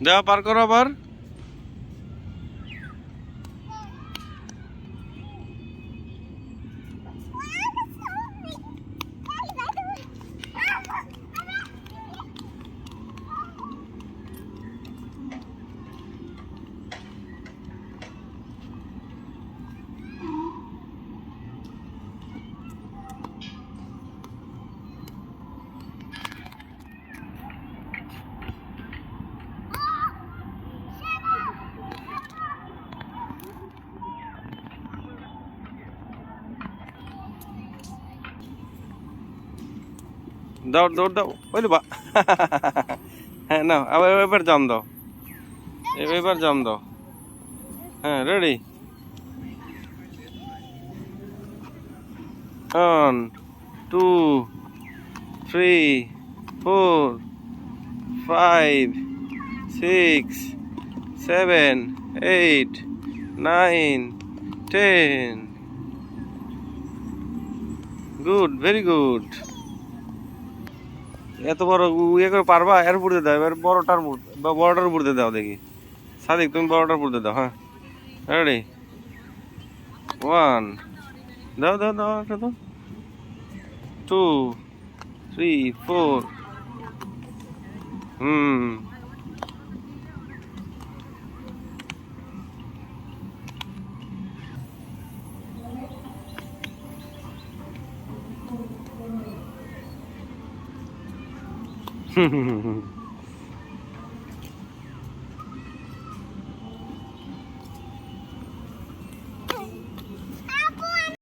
দেওয়া পার করো আবার দাও দৌড় দাও। ওইলে বা হ্যাঁ না আবার এবার জাম দাও। এবার জাম দাও। হ্যাঁ ready one two three four five six seven eight nine ten good very good এত বড় ইয়ে করে পারবা, এর দিয়ে দাও, এবার বড়টার উপর, বা বড়টার দিয়ে দাও দেখি। সাদিক, তুমি বড়টার উপরে দাও হ্যাঁ। রেডি ওয়ান দাও দাও দাও, একটা দাও। টু থ্রি ফোর হুম হুম হুম হুম